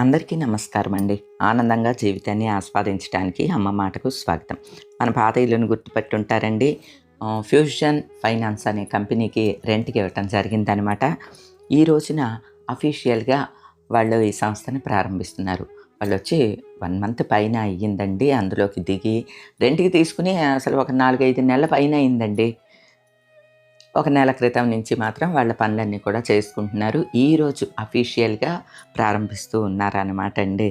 అందరికీ నమస్కారం అండి ఆనందంగా జీవితాన్ని ఆస్వాదించడానికి అమ్మ మాటకు స్వాగతం. మన పాత ఇల్లును గుర్తుపెట్టుంటారండి. ఫ్యూజన్ ఫైనాన్స్ అనే కంపెనీకి రెంట్కి ఇవ్వటం జరిగిందనమాట ఈ రోజున అఫీషియల్గా వాళ్ళు ఈ సంస్థని ప్రారంభిస్తున్నారు. వాళ్ళు వచ్చి వన్ మంత్ పైన అయ్యిందండి. అందులోకి దిగి రెంట్కి తీసుకుని అసలు ఒక నాలుగైదు నెలల పైన అయిందండి ఒక నెల క్రితం నుంచి మాత్రం వాళ్ళ పనులన్నీ కూడా చేసుకుంటున్నారు. ఈరోజు అఫీషియల్గా ప్రారంభిస్తూ ఉన్నారన్నమాట అండి.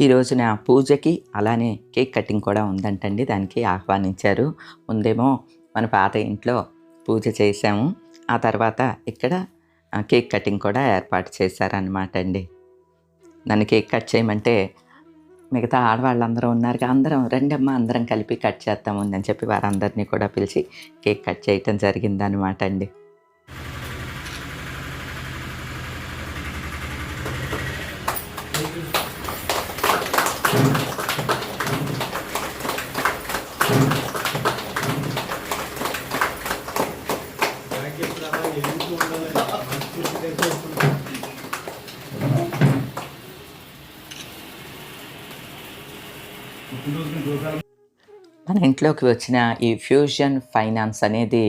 ఈ రోజున పూజకి అలానే కేక్ కటింగ్ కూడా ఉందంటండి. దానికి ఆహ్వానించారు. ముందేమో మన పాత ఇంట్లో పూజ చేశాము. ఆ తర్వాత ఇక్కడ కేక్ కటింగ్ కూడా ఏర్పాటు చేశారనమాట అండి. నన్ను కేక్ కట్ చేయమంటే మిగతా ఆడవాళ్ళందరూ ఉన్నారు అందరం రెండమ్మ అందరం కలిపి కట్ చేద్దాము అని చెప్పి వారందరినీ కూడా పిలిచి కేక్ కట్ చేయటం జరిగిందనమాట అండి. మన ఇంట్లోకి వచ్చిన ఈ ఫ్యూజన్ ఫైనాన్స్ అనేది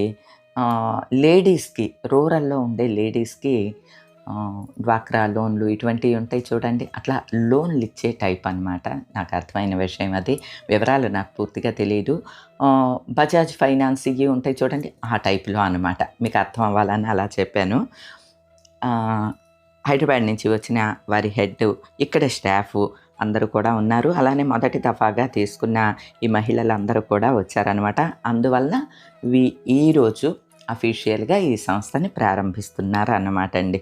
లేడీస్కి రూరల్లో ఉండే లేడీస్కి డ్వాక్రా లోన్లు ఇటువంటివి ఉంటాయి చూడండి. అట్లా లోన్లు ఇచ్చే టైప్ అన్నమాట. నాకు అర్థమైన విషయం అది. వివరాలు నాకు పూర్తిగా తెలియదు బజాజ్ ఫైనాన్స్ ఇవి ఉంటాయి చూడండి. ఆ టైప్లో అనమాట మీకు అర్థం అవ్వాలని అలా చెప్పాను. హైదరాబాద్ నుంచి వచ్చిన వారి హెడ్ ఇక్కడ స్టాఫ్ అందరూ కూడా ఉన్నారు. అలానే మొదటి దఫాగా తీసుకున్న ఈ మహిళలందరూ కూడా వచ్చారనమాట అందువల్ల వి ఈరోజు అఫీషియల్గా ఈ సంస్థని ప్రారంభిస్తున్నారు అన్నమాట అండి.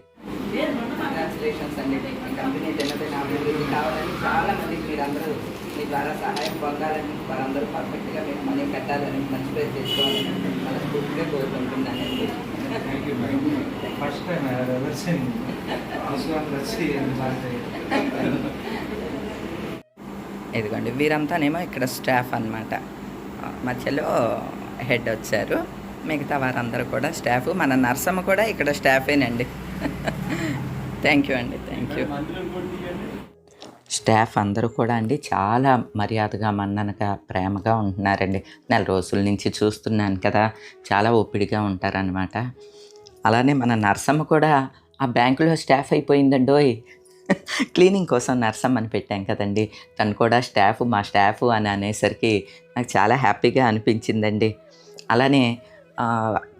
అండి మీ ద్వారా సహాయం పొందాలని వారందరూ పర్ఫెక్ట్గా మనీ కట్టాలని మంచి పేరు మనస్ఫూర్తిగా కోరుకుంటున్నానండి. First time I have ever seen this one, ఇదిగోండి వీరంతానేమో ఇక్కడ స్టాఫ్ అనమాట మధ్యలో హెడ్ వచ్చారు. మిగతా వారందరూ కూడా స్టాఫ్ మన నర్సమ్మ కూడా ఇక్కడ స్టాఫేనండి. థ్యాంక్ యూ అండి థ్యాంక్ యూ. స్టాఫ్ అందరూ కూడా అండి చాలా మర్యాదగా మన్ననగా ప్రేమగా ఉంటున్నారండి. నెల రోజుల నుంచి చూస్తున్నాను కదా చాలా ఒప్పిడిగా ఉంటారనమాట అలానే మన నర్సమ్మ కూడా ఆ బ్యాంకులో స్టాఫ్ అయిపోయిందండోయ్ క్లీనింగ్ కోసం నర్సమ్మని పెట్టాం కదండి. తను కూడా స్టాఫ్ మా స్టాఫ్ అని అనేసరికి నాకు చాలా హ్యాపీగా అనిపించిందండి. అలానే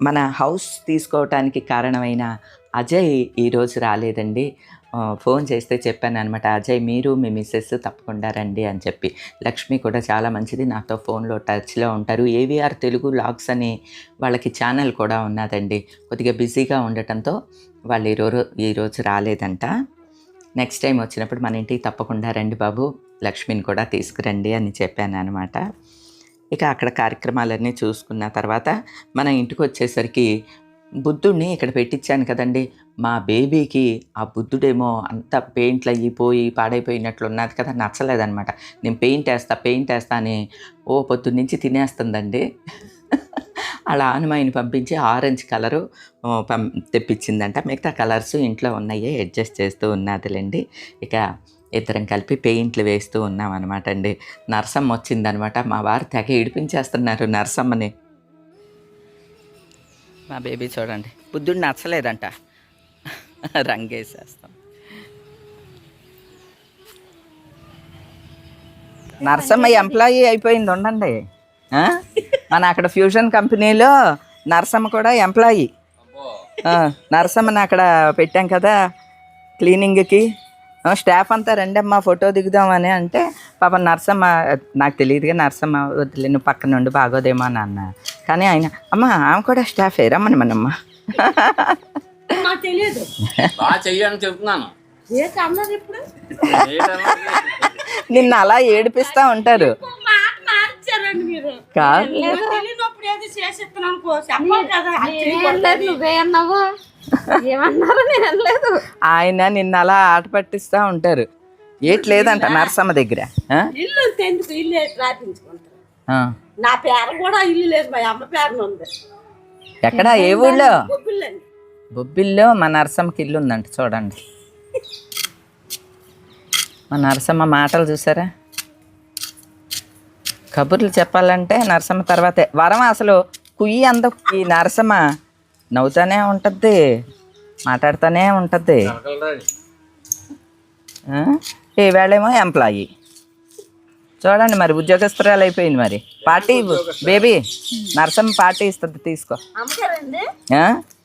మన హౌస్ తీసుకోవటానికి కారణమైన అజయ్ ఈరోజు రాలేదండి. ఫోన్ చేస్తే చెప్పాను అనమాట అజయ్ మీరు మీ మిస్సెస్ తప్పకుండా రండి అని చెప్పి. లక్ష్మి కూడా చాలా మంచిది నాతో ఫోన్లో టచ్లో ఉంటారు. ఏవిఆర్ తెలుగు లాగ్స్ అని వాళ్ళకి ఛానల్ కూడా ఉన్నదండి. కొద్దిగా బిజీగా ఉండటంతో వాళ్ళు ఈరోజు ఈరోజు రాలేదంట. నెక్స్ట్ టైం వచ్చినప్పుడు మన ఇంటికి తప్పకుండా రండి బాబు. లక్ష్మిని కూడా తీసుకురండి అని చెప్పాను అనమాట ఇక అక్కడ కార్యక్రమాలన్నీ చూసుకున్న తర్వాత మన ఇంటికి వచ్చేసరికి బుద్ధుడిని ఇక్కడ పెట్టించాను కదండి. మా బేబీకి ఆ బుద్ధుడేమో అంత పెయింట్లు అయిపోయి పాడైపోయినట్లు ఉన్నది కదా నచ్చలేదనమాట నేను పెయింట్ వేస్తా పెయింట్ వేస్తా అని ఓ పొద్దున్నుంచి తినేస్తుందండి. అలా ఆనమాయిని పంపించి ఆరెంజ్ కలరు పం తెప్పించిందంట. మిగతా కలర్స్ ఇంట్లో ఉన్నాయి అడ్జస్ట్ చేస్తూ ఉన్నదిలేండి. ఇక ఇద్దరం కలిపి పెయింట్లు వేస్తూ ఉన్నాం అనమాట అండి. నర్సమ్మ వచ్చిందనమాట మా వారు తెగ ఇడిపించేస్తున్నారు నర్సమ్మని. మా బేబీ చూడండి. బుద్ధుడు నచ్చలేదంట. రంగేసేస్తాం. నర్సమ్మ ఎంప్లాయీ అయిపోయింది ఉండండి. ఆ? మన అక్కడ ఫ్యూజన్ కంపెనీలో నర్సమ్మ కూడా ఎంప్లాయీ. ఆ, నర్సమ్మని అక్కడ పెట్టాం కదా క్లీనింగ్కి. స్టాఫ్ అంతా రండమ్మా ఫోటో దిగుదామని అంటే పాప నర్సమ్మ నాకు తెలియదుగా నర్సమ్మ వదిలే నువ్వు పక్కన నుండి బాగోదేమో అని అన్న. కానీ ఆయన అమ్మ ఆమె కూడా స్టాఫే రమ్మని మనమ్మ తెలియదు. చెప్తున్నాను. నిన్ను అలా ఏడిపిస్తూ ఉంటారు. ఏమన్నారు నేను ఆయన నిన్ను అలా ఆట పట్టిస్తూ ఉంటారు. ఏట్ లేదంట నర్సమ్మ దగ్గర. ఆ? ఇల్లు ఉంటే ఎందుకు ఇల్లు రాపించుకుంటారు? ఆ. నా పేరు కూడా ఇల్లు లేదు మా అమ్మ ఉంది. ఎక్కడ? ఏ ఊళ్ళో? బొబ్బిల్లో మా నర్సమ్మకి ఇల్లు ఉందంట చూడండి. మా నరసమ్మ మాటలు చూసారా? కబుర్లు చెప్పాలంటే నరసమ్మ తర్వాతే. వరం అసలు కుయ్యి అంద ఈ నరసమ్మ నవ్వుతానే ఉంటుంది మాట్లాడుతూనే ఉంటుంది ఆ? ఈ వేళేమో ఎంప్లాయీ చూడండి మరి ఉద్యోగస్తురాలు అయిపోయింది మరి. పార్టీ ఇవ్వు. బేబీ నరసమ్మ పార్టీ ఇస్తుంది తీసుకో?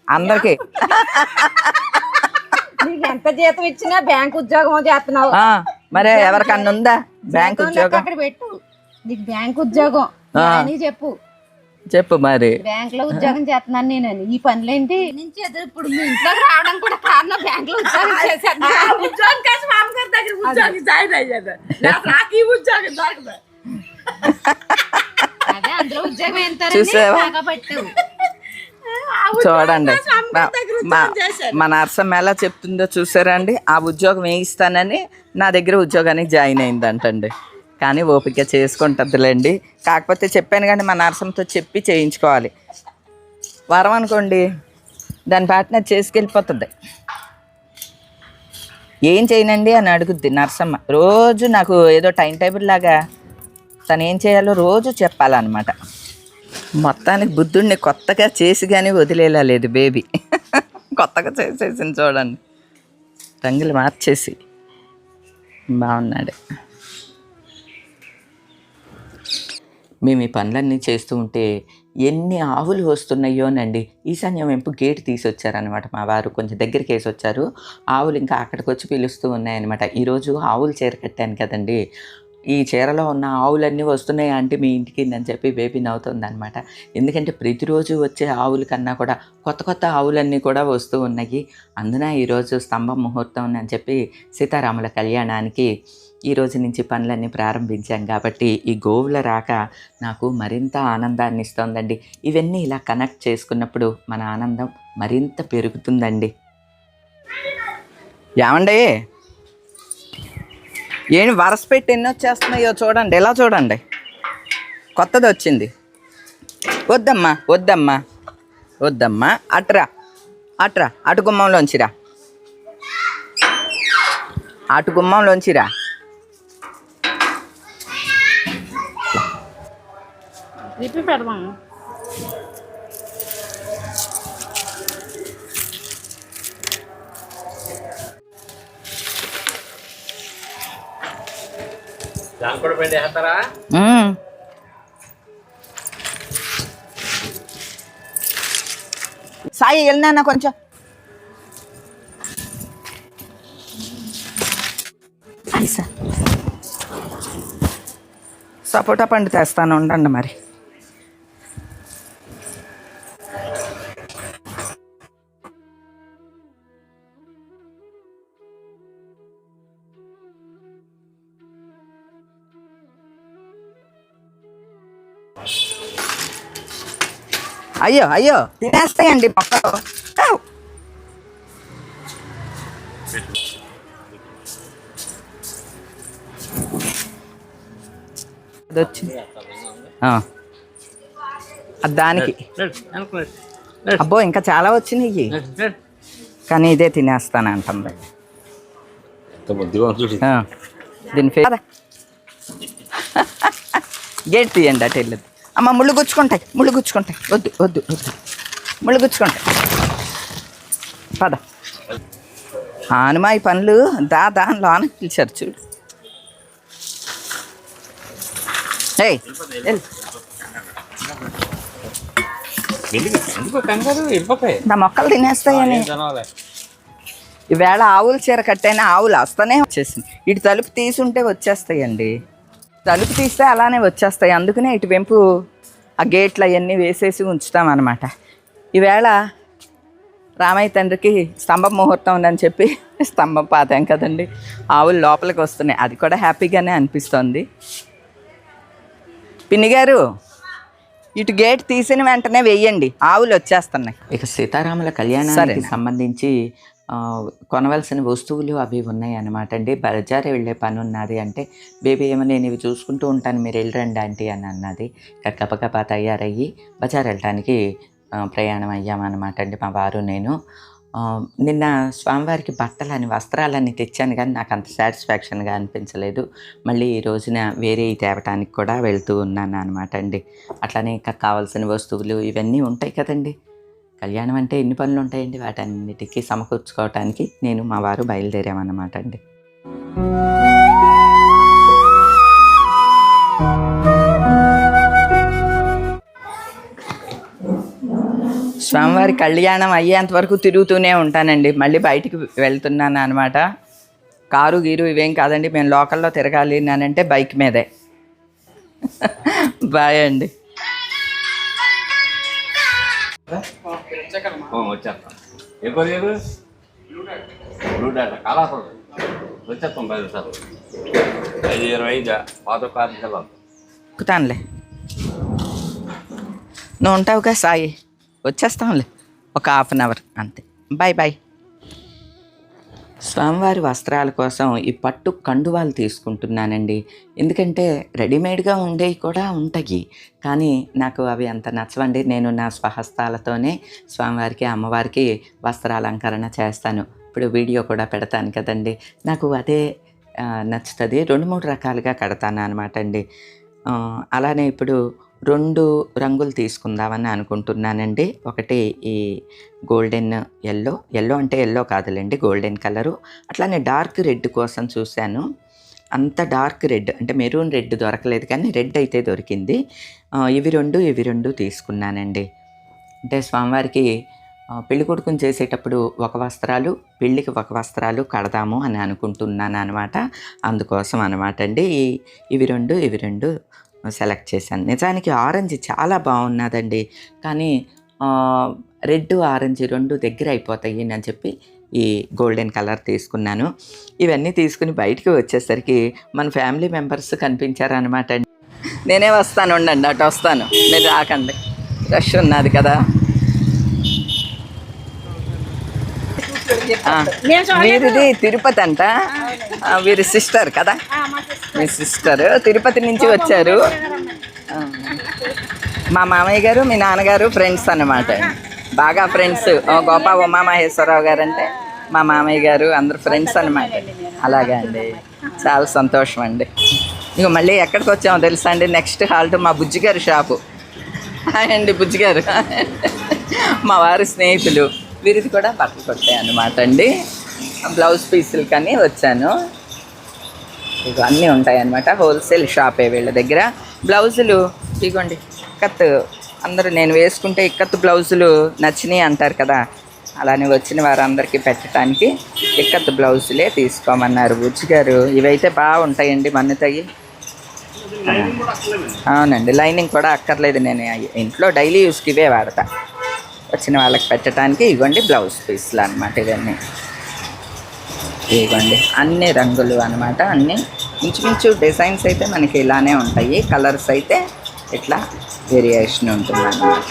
అందరికి. ఎంత జీతం ఇచ్చినా బ్యాంక్ ఉద్యోగం చేస్తున్నావు. మరి ఎవరికన్నా ఉందా? బ్యాంక్ ఉద్యోగం? నీకు బ్యాంక్ ఉద్యోగం. అని చెప్పు. చెప్పు మరి. బ్యాంక్లో ఉద్యోగం చేస్తున్నాను నేను ఈ పనులేంటి? నుంచి ఎదురు ఇప్పుడు మీ ఇంట్లోకి రావడం కూడా కారణం బ్యాంక్లో ఉద్యోగం చేశాను. ఉద్యోగం కోసం మా అమ్మగారి దగ్గర ఉద్యోగం జాయిన్ అయ్యాను. నాకు ఈ ఉద్యోగం దొరకదు. అదే అందులో ఉద్యోగం ఎంత పెట్టావు చూడండి. కోసం అమ్మగారి దగ్గర మా ఉద్యోగం చేశాను. మా నర్సమ్మ ఎలా చెప్తుందో చూసారా అండి? ఆ ఉద్యోగం వేయిస్తానని నా దగ్గర ఉద్యోగానికి జాయిన్ అయిందంటండి. కానీ ఓపిక చేసుకుంటుందిలేండి. కాకపోతే చెప్పాను కానీ మా నర్సమ్మతో చెప్పి చేయించుకోవాలి. వరం అనుకోండి దాని పాటన చేసుకెళ్ళిపోతుంది. ఏం చేయనండి అని అడుగుద్ది నర్సమ్మ. రోజు నాకు ఏదో టైం టేబుల్ లాగా తను ఏం చేయాలో రోజు చెప్పాలన్నమాట. మొత్తానికి బుద్ధుడిని కొత్తగా చేసి కానీ వదిలేలా లేదు బేబీ. కొత్తగా చేసేసింది చూడండి. రంగులు మార్చేసి. బాగున్నాడు. మేము ఈ పనులన్నీ చేస్తూ ఉంటే ఎన్ని ఆవులు వస్తున్నాయోనండి. ఈశాన్య వెంపు గేటు తీసొచ్చారనమాట మా వారు. కొంచెం దగ్గరికి వేసి వచ్చారు ఆవులు ఇంకా అక్కడికి వచ్చి పిలుస్తూ ఉన్నాయన్నమాట. ఈరోజు ఆవులు చీర కట్టాను కదండి. ఈ చీరలో ఉన్న ఆవులన్నీ వస్తున్నాయి అంటే మీ ఇంటికి అని చెప్పి బేబీ నవ్వుతుంది అనమాట ఎందుకంటే ప్రతిరోజు వచ్చే ఆవుల కన్నా కూడా కొత్త కొత్త ఆవులన్నీ కూడా వస్తూ ఉన్నాయి. అందున ఈరోజు స్తంభ ముహూర్తం అని చెప్పి సీతారాముల కళ్యాణానికి ఈ రోజు నుంచి పనులన్నీ ప్రారంభించాం కాబట్టి ఈ గోవుల రాక నాకు మరింత ఆనందాన్ని ఇస్తోందండి. ఇవన్నీ ఇలా కనెక్ట్ చేసుకున్నప్పుడు మన ఆనందం మరింత పెరుగుతుందండి. ఏమండి? ఏం వరస పెట్టి ఎన్ని వచ్చేస్తున్నాయో చూడండి. ఎలా చూడండి? కొత్తది వచ్చింది. వద్దమ్మా వద్దమ్మా వద్దమ్మా. అట్రా అట్రా అటు గుమ్మంలోంచిరా అటు గుమ్మంలోంచిరా విప్పి పెడదాం దాని కూడా పిండి వేస్తారా మ్మ్. సాయి వెళ్ళినా కొంచెం ఐసా సపోటా పండు తెస్తాను ఉండండి మరి అయ్యో అయ్యో. తినేస్తాయండి మొక్కలు వచ్చింది దానికి. అబ్బో ఇంకా చాలా వచ్చినాయి. కానీ ఇదే తినేస్తాను అంటుంది. దీని గేట్ తీయండి అటు వెళ్ళదు అమ్మ ముళ్ళు గుచ్చుకుంటాయి ముళ్ళు గుచ్చుకుంటాయి. వద్దు వద్దు వద్దు. ముళ్ళు గుచ్చుకుంటాయి. పద. ఆనుమాయి పనులు దా దాని లోన పిలిచారు చూడు. ఏయ్ నా మొక్కలు తినేస్తాయని. ఈవేళ ఆవుల చీర కట్టైనా ఆవులు వస్తానే వచ్చేసింది. ఇటు తలుపు తీసుంటే వచ్చేస్తాయండి. తలుపు తీస్తే అలానే వచ్చేస్తాయి. అందుకనే ఇటు వెంపు ఆ గేట్లు అవన్నీ వేసేసి ఉంచుతాం అనమాట ఈవేళ రామయ్య తండ్రికి స్తంభం ముహూర్తం ఉందని చెప్పి స్తంభం పాతాం కదండి. ఆవులు లోపలికి వస్తున్నాయి. అది కూడా హ్యాపీగానే అనిపిస్తుంది. పిన్ని గారు ఇటు గేట్ తీసిన వెంటనే వెయ్యండి ఆవులు వచ్చేస్తున్నాయి. ఇక సీతారాముల కళ్యాణానికి సంబంధించి కొనవలసిన వస్తువులు అవి ఉన్నాయి అనమాట అండి బజారే వెళ్ళే పని ఉన్నది అంటే బేబీ ఏమో నేను ఇవి చూసుకుంటూ ఉంటాను మీరు వెళ్ళరండి ఆంటీ అని అన్నది. ఇక గబగబా తయారయ్యి బజార్ వెళ్ళటానికి ప్రయాణం అయ్యామన్నమాట అండి మా వారు నేను. నిన్న స్వామివారికి బట్టలని వస్త్రాలని తెచ్చాను కానీ నాకు అంత సాటిస్ఫాక్షన్గా అనిపించలేదు. మళ్ళీ ఈ రోజున వేరే తేవటానికి కూడా వెళ్తూ ఉన్నాను అనమాట అండి. అట్లానే ఇంకా కావాల్సిన వస్తువులు ఇవన్నీ ఉంటాయి కదండి. కళ్యాణం అంటే ఎన్ని పనులు ఉంటాయండి వాటన్నిటికీ సమకూర్చుకోవటానికి నేను మా వారు బయలుదేరామన్నమాట అండి. స్వామివారి కళ్యాణం అయ్యేంత వరకు తిరుగుతూనే ఉంటానండి. మళ్ళీ బయటికి వెళ్తున్నాను అనమాట కారు గీరు ఇవేం కాదండి. మేము లోకల్లో తిరగాలి అంటే బైక్ మీదే. బాయ్ అండి. వచ్చేస్తాం. ఏ కొరియర్ బ్లూ డాటా కాలాసం వచ్చేస్తాం పది సార్ ఐదు ఇరవై ఐదు పాత ఎక్కుతానులే నువ్వు ఉంటావుగా సాయి. వచ్చేస్తాంలే. ఒక హాఫ్ అన్ అవర్ అంతే. బాయ్ బాయ్ స్వామివారి వస్త్రాల కోసం ఈ పట్టు కండువాలు తీసుకుంటున్నానండి. ఎందుకంటే రెడీమేడ్గా ఉండేవి కూడా ఉంటాయి. కానీ నాకు అవి అంత నచ్చవండి. నేను నా స్వహస్తాలతోనే స్వామివారికి అమ్మవారికి వస్త్రాలంకరణ చేస్తాను. ఇప్పుడు వీడియో కూడా పెడతాను కదండి. నాకు అదే నచ్చుతుంది. రెండు మూడు రకాలుగా కడతాను అనమాట అండి. అలానే ఇప్పుడు రెండు రంగులు తీసుకుందామని అనుకుంటున్నానండి. ఒకటి ఈ గోల్డెన్ ఎల్లో. ఎల్లో అంటే ఎల్లో కాదులేండి గోల్డెన్ కలరు. అట్లానే డార్క్ రెడ్ కోసం చూశాను. అంత డార్క్ రెడ్ అంటే మెరూన్ రెడ్ దొరకలేదు కానీ రెడ్ అయితే దొరికింది. ఇవి రెండు ఇవి రెండు తీసుకున్నానండి. అంటే స్వామివారికి పెళ్ళి కొడుకుని చేసేటప్పుడు ఒక వస్త్రాలు పెళ్ళికి ఒక వస్త్రాలు కడదాము అని అనుకుంటున్నాను అనమాట అందుకోసం అనమాట అండి. ఈ- ఇవి రెండు ఇవి రెండు సెలెక్ట్ చేశాను. నిజానికి ఆరెంజ్ చాలా బాగున్నదండి. కానీ రెడ్ ఆరెంజ్ రెండు దగ్గర అయిపోతాయి అని చెప్పి ఈ గోల్డెన్ కలర్ తీసుకున్నాను. ఇవన్నీ తీసుకుని బయటికి వచ్చేసరికి మన ఫ్యామిలీ మెంబర్స్ కనిపించారనమాట అండి. నేనే వస్తాను ఉండండి అటు వస్తాను. మీరు రాకండి. రష్ ఉన్నది కదా. వీరిది తిరుపతి అంట. వీరి సిస్టర్ కదా? మీ సిస్టర్. తిరుపతి నుంచి వచ్చారు. మా మామయ్య గారు మీ నాన్నగారు ఫ్రెండ్స్ అన్నమాట. బాగా ఫ్రెండ్స్. గోపా ఉమామహేశ్వరరావు గారు అంటే మా మామయ్య గారు అందరు ఫ్రెండ్స్ అన్నమాట. అలాగే అండి. చాలా సంతోషం అండి. ఇక మళ్ళీ ఎక్కడికి వచ్చామో తెలుసా అండి? నెక్స్ట్ హాల్ట్ మా బుజ్జి గారి షాపు అండి బుజ్జి గారు మా వారి స్నేహితులు. వీరిది కూడా బట్టలు కొట్టాయి అన్నమాట అండి. బ్లౌజ్ పీసులు కానీ వచ్చాను. ఇవి అన్నీ ఉంటాయి అన్నమాట. హోల్సేల్ షాపే వీళ్ళ దగ్గర. బ్లౌజులు ఇదిగోండి ఇక్కత్ అందరూ నేను వేసుకుంటే ఇక్కత్ బ్లౌజులు నచ్చినాయి అంటారు కదా. అలానే వచ్చిన వారందరికీ పెట్టడానికి ఇక్కత్ బ్లౌజులే తీసుకోమన్నారు బుజ్జి గారు. ఇవైతే బాగుంటాయండి మన్నుతాయి అవునండి లైనింగ్ కూడా అక్కర్లేదు. నేను ఇంట్లో డైలీ యూస్కి ఇవే వాడతా. వచ్చిన వాళ్ళకి పెట్టడానికి ఇవ్వండి బ్లౌజ్ పీస్లు అనమాట ఇవన్నీ. ఇవ్వండి. అన్ని రంగులు అనమాట అన్ని. ఇంచుమించు డిజైన్స్ అయితే మనకి ఇలానే ఉంటాయి. కలర్స్ అయితే ఇట్లా వేరియేషన్ ఉంటుంది అన్నమాట.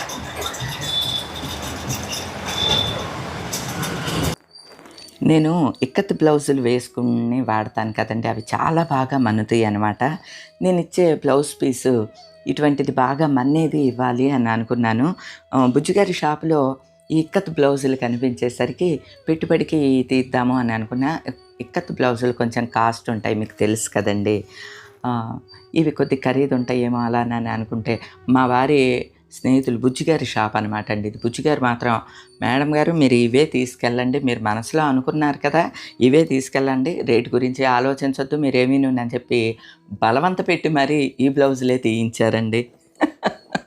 నేను ఇక్కత్ బ్లౌజులు వేసుకుని వాడతాను కదండి అవి చాలా బాగా మన్నుతాయి అనమాట నేను ఇచ్చే బ్లౌజ్ పీసు ఇటువంటిది బాగా మన్నేది ఇవ్వాలి అని అనుకున్నాను. బుజ్జిగారి షాపులో ఈ ఇక్కత్ బ్లౌజులు కనిపించేసరికి పెట్టుబడికి తీద్దాము అని అనుకున్నా. ఇక్కత్ బ్లౌజులు కొంచెం కాస్ట్ ఉంటాయి మీకు తెలుసు కదండి. ఇవి కొద్ది ఖరీదు ఉంటాయేమో అలా అని అనుకుంటే మా వారి స్నేహితులు బుజ్జిగారి షాప్ అనమాట అండి. ఇది బుజ్జిగారు మాత్రం మేడం గారు మీరు ఇవే తీసుకెళ్ళండి మీరు మనసులో అనుకున్నారు కదా ఇవే తీసుకెళ్ళండి రేటు గురించి ఆలోచించొద్దు మీరేమీ అని చెప్పి బలవంత పెట్టి మరీ ఈ బ్లౌజులే తీయించారండి.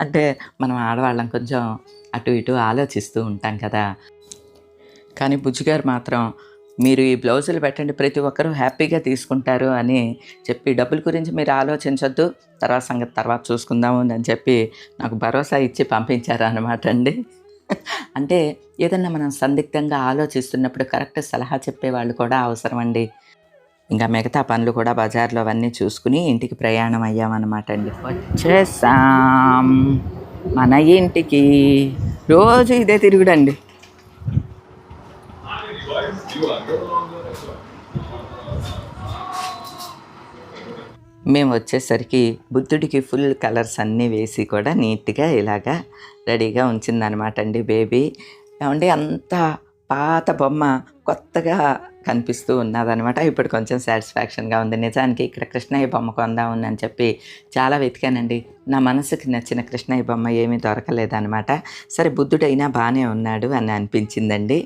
అంటే మనం ఆడవాళ్ళం కొంచెం అటు ఇటు ఆలోచిస్తూ ఉంటాం కదా. కానీ బుజ్జిగారు మాత్రం మీరు ఈ బ్లౌజులు పెట్టండి ప్రతి ఒక్కరూ హ్యాపీగా తీసుకుంటారు అని చెప్పి డబ్బుల గురించి మీరు ఆలోచించొద్దు. తర్వాత సంగతి తర్వాత చూసుకుందాము అని చెప్పి నాకు భరోసా ఇచ్చి పంపించారు అనమాట అండి. అంటే ఏదన్నా మనం సందిగ్ధంగా ఆలోచిస్తున్నప్పుడు కరెక్ట్ సలహా చెప్పే వాళ్ళు కూడా అవసరం అండి. ఇంకా మిగతా పనులు కూడా బజార్లో అవన్నీ చూసుకుని ఇంటికి ప్రయాణం అయ్యామన్నమాట అండి. వచ్చేసాం. మన ఇంటికి. రోజు ఇదే తిరుగుడండి. మేము వచ్చేసరికి బుద్ధుడికి ఫుల్ కలర్స్ అన్నీ వేసి కూడా నీట్గా ఇలాగా రెడీగా ఉంచిందనమాట అండి బేబీ. ఏమండి అంత పాత బొమ్మ కొత్తగా కనిపిస్తూ ఉన్నదనమాట ఇప్పుడు కొంచెం సాటిస్ఫాక్షన్గా ఉంది. నిజానికి ఇక్కడ కృష్ణయ్య బొమ్మ కొందాం అని చెప్పి చాలా వెతికానండి. నా మనసుకి నచ్చిన కృష్ణయ్య బొమ్మ ఏమీ దొరకలేదనమాట సరే బుద్ధుడైనా బాగానే ఉన్నాడు అని అనిపించిందండి.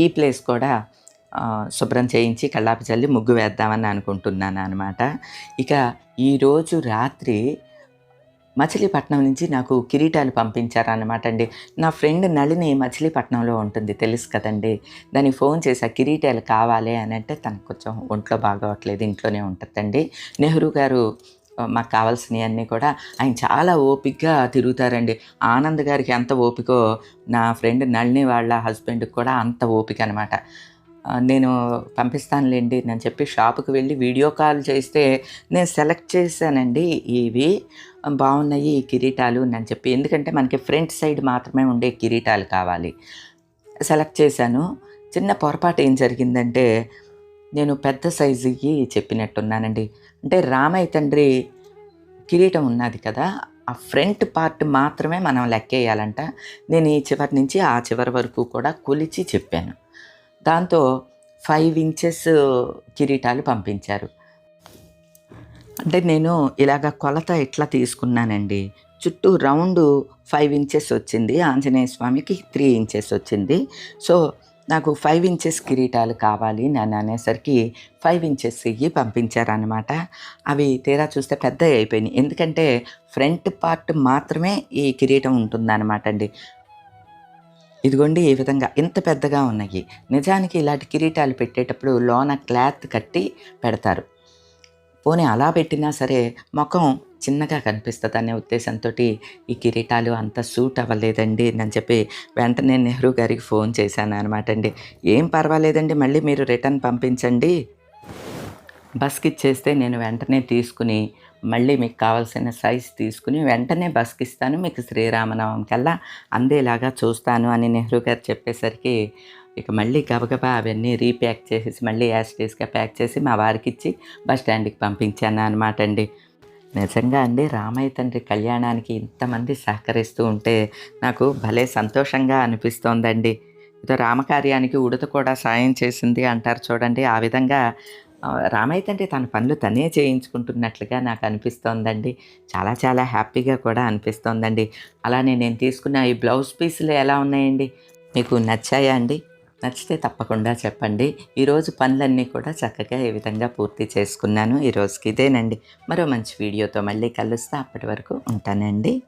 ఈ ప్లేస్ కూడా శుభ్రం చేయించి కళ్ళాపి చల్లి ముగ్గు వేద్దామని అనుకుంటున్నాను అనమాట ఇక ఈరోజు రాత్రి మచిలీపట్నం నుంచి నాకు కిరీటాలు పంపించారనమాట అండి. నా ఫ్రెండ్ నళిని మచిలీపట్నంలో ఉంటుంది తెలుసు కదండి. దానికి ఫోన్ చేసి ఆ కిరీటాలు కావాలి అని అంటే తనకు కొంచెం ఒంట్లో బాగోట్లేదు ఇంట్లోనే ఉంటుందండి. నెహ్రూ గారు మాకు కావాల్సినవన్నీ కూడా ఆయన చాలా ఓపిక్గా తిరుగుతారండి. ఆనంద్ గారికి ఎంత ఓపికో నా ఫ్రెండ్ నళిని వాళ్ళ హస్బెండ్కి కూడా అంత ఓపిక అనమాట నేను పంపిస్తానులేండి అని చెప్పి షాపుకి వెళ్ళి వీడియో కాల్ చేస్తే నేను సెలెక్ట్ చేశానండి ఇవి. బాగున్నాయి ఈ కిరీటాలు అని చెప్పి. ఎందుకంటే మనకి ఫ్రంట్ సైడ్ మాత్రమే ఉండే కిరీటాలు కావాలి. సెలెక్ట్ చేశాను. చిన్న పొరపాటు ఏం జరిగిందంటే నేను పెద్ద సైజుకి చెప్పినట్టున్నానండి. అంటే రామయ్య తండ్రి కిరీటం ఉన్నది కదా ఆ ఫ్రంట్ పార్ట్ మాత్రమే మనం లెక్కేయాలంట. నేను ఈ చివరి నుంచి ఆ చివరి వరకు కూడా కొలిచి చెప్పాను. దాంతో ఫైవ్ ఇంచెస్ కిరీటాలు పంపించారు. అంటే నేను ఇలాగ కొలత ఇట్లా తీసుకున్నానండి? చుట్టూ రౌండ్ ఫైవ్ ఇంచెస్ వచ్చింది. ఆంజనేయ స్వామికి త్రీ ఇంచెస్ వచ్చింది. సో నాకు ఫైవ్ ఇంచెస్ కిరీటాలు కావాలి నేను అనేసరికి ఫైవ్ ఇంచెస్ ఇవి పంపించారనమాట అవి తీరా చూస్తే పెద్ద అయిపోయినాయి. ఎందుకంటే ఫ్రంట్ పార్ట్ మాత్రమే ఈ కిరీటం ఉంటుందన్నమాట అండి. ఇదిగోండి ఈ విధంగా ఇంత పెద్దగా ఉన్నాయి. నిజానికి ఇలాంటి కిరీటాలు పెట్టేటప్పుడు లోన క్లాత్ కట్టి పెడతారు. పోనీ అలా పెట్టినా సరే ముఖం చిన్నగా కనిపిస్తుంది అనే ఉద్దేశంతో ఈ కిరీటాలు అంత సూట్ అవ్వలేదండి అని చెప్పి వెంటనే నెహ్రూ గారికి ఫోన్ చేశాను అనమాట అండి. ఏం పర్వాలేదండి మళ్ళీ మీరు రిటర్న్ పంపించండి. బస్కి ఇచ్చేస్తే నేను వెంటనే తీసుకుని మళ్ళీ మీకు కావాల్సిన సైజ్ తీసుకుని వెంటనే బస్కి ఇస్తాను మీకు శ్రీరామనవం కల్లా అందేలాగా చూస్తాను అని నెహ్రూ గారు చెప్పేసరికి ఇక మళ్ళీ గబగబా అవన్నీ రీప్యాక్ చేసేసి మళ్ళీ యాస్టీస్గా ప్యాక్ చేసి మా వారికి ఇచ్చి బస్ స్టాండ్కి పంపించాను అనమాట అండి. నిజంగా అండి రామయ్య తండ్రి కళ్యాణానికి ఇంతమంది సహకరిస్తూ ఉంటే నాకు భలే సంతోషంగా అనిపిస్తోందండి. ఏదో రామకార్యానికి ఉడత కూడా సాయం చేసింది అంటారు చూడండి. ఆ విధంగా రామయ్య తండ్రి తన పనులు తనే చేయించుకుంటున్నట్లుగా నాకు అనిపిస్తోందండి. చాలా చాలా హ్యాపీగా కూడా అనిపిస్తోందండి. అలానే నేను తీసుకున్న ఈ బ్లౌజ్ పీసులు ఎలా ఉన్నాయండి? మీకు నచ్చాయా అండి? నచ్చితే తప్పకుండా చెప్పండి. ఈరోజు పనులన్నీ కూడా చక్కగా ఈ విధంగా పూర్తి చేసుకున్నాను. ఈ రోజుకి ఇదేనండి. మరో మంచి వీడియోతో మళ్ళీ కలుస్తా. అప్పటి వరకు ఉంటానండి.